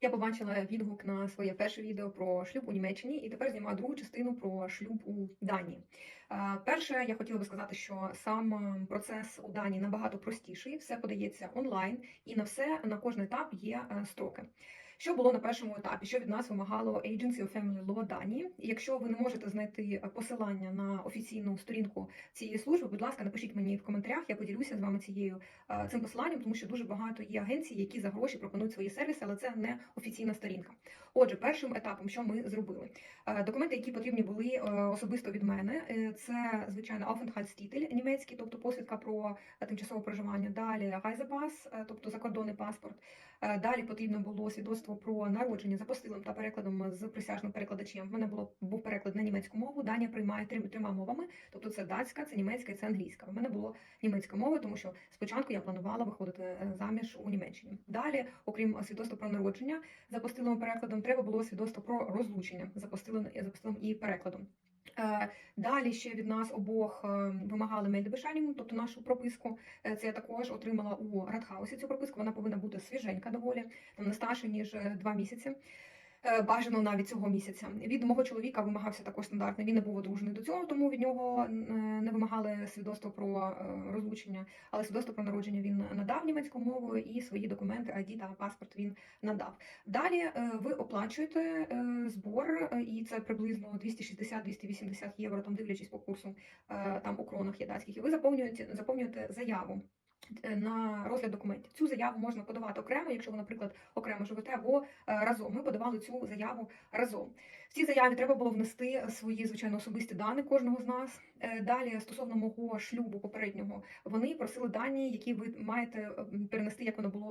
Я побачила відгук на своє перше відео про шлюб у Німеччині і тепер знімаю другу частину про шлюб у Данії. Е, Перше, я хотіла би сказати, що сам е, процес у Данії набагато простіший, все подається онлайн, і на все на кожен етап є е, строки. Що було на першому етапі? Що від нас вимагало Agency of Family Law Данії? Якщо ви не можете знайти е, посилання на офіційну сторінку цієї служби, будь ласка, напишіть мені в коментарях. Я поділюся з вами цією е, цим посиланням, тому що дуже багато є агенцій, які за гроші пропонують свої сервіси, але це не офіційна сторінка. Отже, першим етапом, що ми зробили, Е, документи, які потрібні були особисто від мене, це звичайно Aufenthaltstitel німецький, тобто посвідка про тимчасове проживання. Далі е, тобто закордонний паспорт. Е, Далі потрібно було свідоцтво про народження за постилим та перекладом з присяжним перекладачем. В мене було був переклад на німецьку мову. Данія приймає трим- трьома мовами, тобто це датська, це німецька і це англійська. В мене було німецька мова, тому що спочатку я планувала виходити е, заміж у Німеччині. Далі, окрім свідоцтва про народження за постилим перекладом, треба було свідоцтво про розлучення за постилим і перекладом. Е, Далі ще від нас обох е, вимагали мельдебешаніму, тобто нашу прописку. Е, Це я також отримала у Радхаусі цю прописку. Вона повинна бути свіженька доволі, там не старше ніж два місяці. Е, Бажано навіть цього місяця. Від мого чоловіка вимагався також стандартний. Він не був одружений до цього, тому від нього е, не вимагали свідоцтво про е, розлучення, але свідоцтво про народження він надав німецькою мовою і свої документи, ID та паспорт він надав. Далі ви оплачуєте збор, і це приблизно 260-280 євро, там дивлячись по курсу там у кронах є датських. І ви заповнюєте, заповнюєте заяву. Е, На розгляд документів цю заяву можна подавати окремо, якщо ви, наприклад, окремо живете або е, разом. Ми подавали цю заяву разом. В цій заяві треба було внести свої звичайно особисті дані кожного з нас. Е, Далі, стосовно мого шлюбу попереднього, вони просили дані, які ви маєте перенести, як воно було,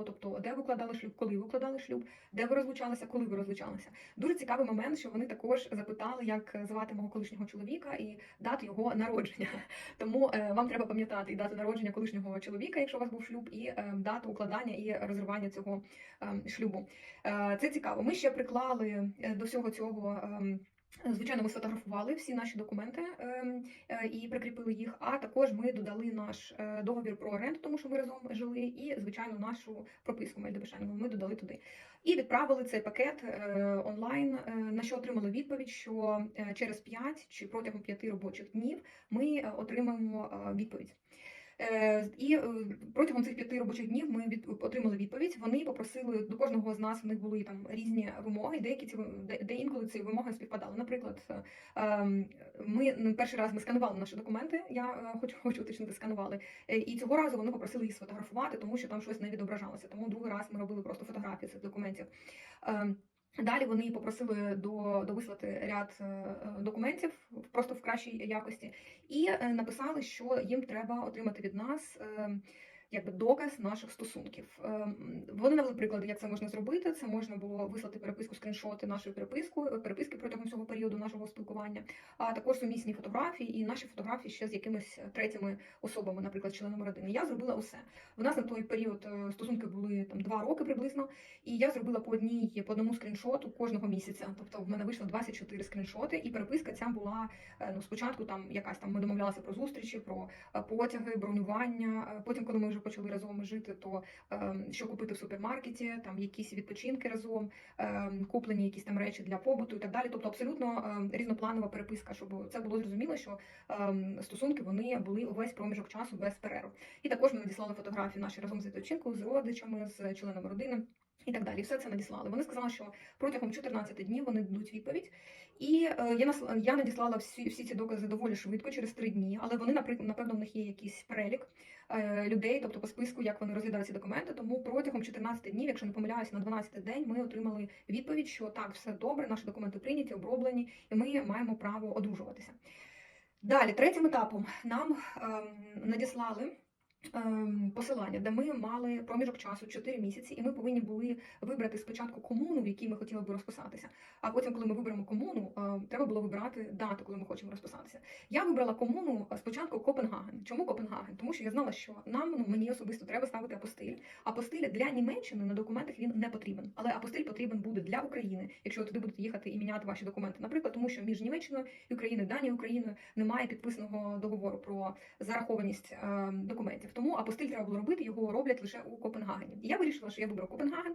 укладали шлюб, коли ви укладали шлюб, де ви розлучалися, коли ви розлучалися. Дуже цікавий момент, що вони також запитали, як звати мого колишнього чоловіка і дату його народження. Тому е, вам треба пам'ятати і дату народження колишнього чоловіка, якщо у вас був шлюб, і е, дату укладання і розривання цього е, шлюбу. Е, це цікаво. Ми ще приклали до всього цього. Звичайно, ми сфотографували всі наші документи ем, е, і прикріпили їх. А також ми додали наш е, договір про оренду, тому що ми разом жили, і звичайно нашу прописку Мельдебешаніву ми додали туди. І відправили цей пакет е, онлайн. На що отримали відповідь, що через 5 чи протягом 5 робочих днів ми отримаємо відповідь. Е, І е, протягом цих п'яти робочих днів ми отримали відповідь. Вони попросили до кожного з нас. У них були там різні вимоги. Деякі ці де, інколи ці вимоги співпадали. Наприклад, е, ем, ми ну, перший раз ми сканували наші документи. Я хочу хочу уточнити, сканували. І цього разу вони попросили їх сфотографувати, тому що там щось не відображалося. Тому другий раз ми робили просто фотографії цих документів. Далі вони попросили до, довислати ряд е, е, документів просто в кращій якості, і е, написали, що їм треба отримати від нас е, якби доказ наших стосунків. Е, Вони навели приклади, як це можна зробити. Це можна було вислати переписку, скріншоти нашої переписку, переписки протягом цього періоду нашого спілкування, а також сумісні фотографії і наші фотографії ще з якимись третіми особами, наприклад, членами родини. Я зробила усе. У нас на той період е, стосунки були там два роки приблизно. І я зробила по одній по одному скріншоту кожного місяця. Тобто в мене вийшло 24 скріншоти, і переписка ця була е, ну спочатку там якась там ми домовлялися про зустрічі, про е, потяги, бронювання. Е, Потім, коли ми вже почали разом жити, то е, що купити в супермаркеті, там якісь відпочинки разом, е, куплені якісь там речі для побуту і так далі. Тобто абсолютно е, різнопланова переписка, щоб це було зрозуміло, що стосунки вони були увесь проміжок часу без перерв. І також ми надіслали фотографії наші разом з відпочинку з родичами, з членами родини. І так далі, все це надіслали. Вони сказали, що протягом 14 днів вони дадуть відповідь. І е, я нас я надіслала всі, всі ці докази доволі швидко, через три дні. Але вони, наприклад, напевно, в них є якийсь перелік е, людей, тобто по списку, як вони розглядають ці документи. Тому протягом 14 днів, якщо не помиляюся, на 12 день ми отримали відповідь, що так, все добре, наші документи прийняті, оброблені, і ми маємо право одружуватися. Далі, третім етапом нам ем, надіслали посилання, де ми мали проміжок часу 4 місяці, і ми повинні були вибрати спочатку комуну, в якій ми хотіли би розписатися. А потім, коли ми виберемо комуну, е, треба було вибрати дату, коли ми хочемо розписатися. Я вибрала комуну е, спочатку Копенгаген. Чому Копенгаген? Тому що я знала, що нам ну, мені особисто треба ставити апостиль. Апостиль для Німеччини на документах він не потрібен, але апостиль потрібен буде для України, якщо туди будете їхати і міняти ваші документи. Наприклад, тому що між Німеччиною і Україною, Данією, Україною немає підписаного договору про зарахованість е, документів. Тому апостиль треба було робити, його роблять лише у Копенгагені. І я вирішила, що я виберу Копенгаген.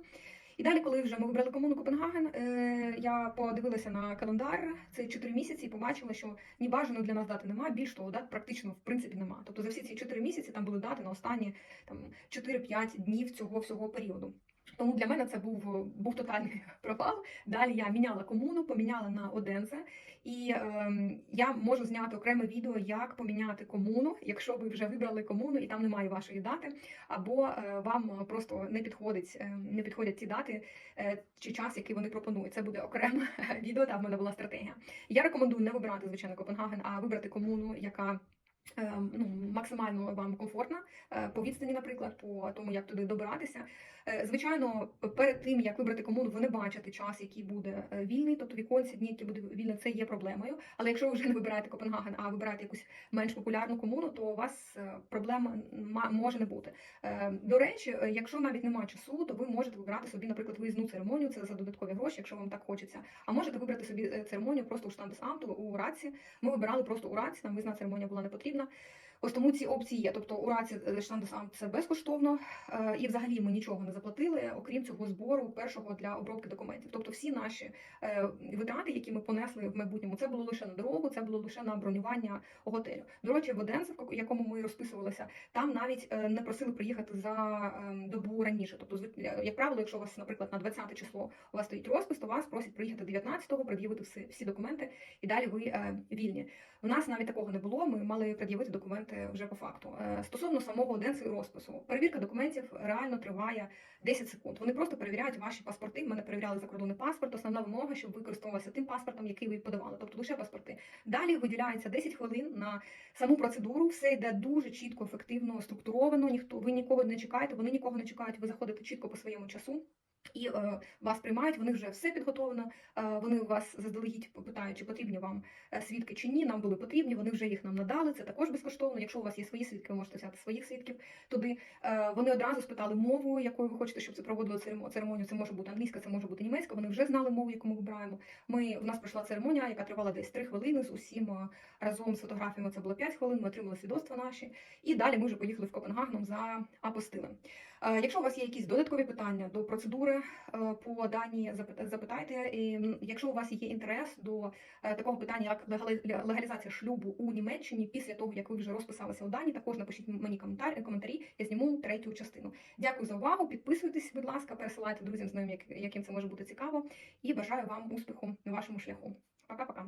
І далі, коли вже ми вибрали комуну Копенгаген, е, я подивилася на календар це 4 місяці і побачила, що ні бажано для нас дати немає. Більш того, дат практично в принципі немає. Тобто за всі ці 4 місяці там були дати на останні там 4-5 днів цього всього періоду. Тому для мене це був, був тотальний провал. Далі я міняла комуну, поміняла на Оденсе, і ем, я можу зняти окреме відео, як поміняти комуну, якщо ви вже вибрали комуну і там немає вашої дати, або е, вам просто не підходить, е, не підходять ті дати е, чи час, який вони пропонують. Це буде окреме відео. Там в мене була стратегія. Я рекомендую не вибирати звичайно Копенгаген, а вибрати комуну, яка е, ну, максимально вам комфортна е, по відстані, наприклад, по тому, як туди добиратися. Е, Звичайно, перед тим як вибрати комуну, ви не бачите час, який буде е, вільний, тобто віконці дні, які буде вільний, це є проблемою. Але якщо ви вже не вибираєте Копенгаген, а вибираєте якусь менш популярну комуну, то у вас е, проблем може не бути. Е, До речі, е, якщо навіть немає часу, то ви можете вибрати собі, наприклад, виїзну церемонію, це за додаткові гроші, якщо вам так хочеться. А можете вибрати собі е, церемонію просто у штандесамту, у раці. Ми вибирали просто у раці, нам виїзна церемонія була не потрібна. 那 Ось тому ці опції є. Тобто у раці штандесамт це безкоштовно, е, і взагалі ми нічого не заплатили, окрім цього збору першого для обробки документів. Тобто всі наші е, витрати, які ми понесли в майбутньому, це було лише на дорогу, це було лише на бронювання готелю. До речі, в Оденсе, в якому ми розписувалися, там навіть е, не просили приїхати за ем, добу раніше. Тобто, як правило, якщо у вас, наприклад, на 20 число у вас стоїть розпис, то вас просять приїхати 19-го, пред'явити всі, всі документи, і далі ви е, вільні. У нас навіть такого не було. Ми мали пред'явити документи вже по факту. Е, Стосовно самого Одеси і розпису, перевірка документів реально триває 10 секунд. Вони просто перевіряють ваші паспорти. Мене перевіряли закордонний паспорт. Основна вимога, щоб ви користувалися тим паспортом, який ви подавали, тобто лише паспорти. Далі виділяється 10 хвилин на саму процедуру. Все йде дуже чітко, ефективно, структуровано. Ніхто ви нікого не чекаєте, вони нікого не чекають. Ви заходите чітко по своєму часу. І е, вас приймають, вони вже все підготовлено. Е, вони вас заздалегідь питають, чи потрібні вам е, свідки чи ні. Нам були потрібні, вони вже їх нам надали. Це також безкоштовно. Якщо у вас є свої свідки, ви можете взяти своїх свідків туди. Е, вони одразу спитали мову, якою ви хочете, щоб це проводили церемо- церемонію. Це може бути англійська, це може бути німецька. Вони вже знали мову, яку ми вибираємо. Ми у нас пройшла церемонія, яка тривала десь 3 хвилини з усім е, разом з фотографіями. Це було 5 хвилин. Ми отримали свідоцтва наші, і далі ми вже поїхали в Копенгагеном за апостилем. Якщо у вас є якісь додаткові питання до процедури е, по запит- запитайте. І якщо у вас є інтерес до е, такого питання, як легалізація шлюбу у Німеччині, після того як ви вже розписалися у Дані, також напишіть мені коментар, коментарі. Я зніму третю частину. Дякую за увагу. Підписуйтесь, будь ласка, пересилайте друзям, знайомим, яким це може бути цікаво. І бажаю вам успіху на вашому шляху. Пока-пока.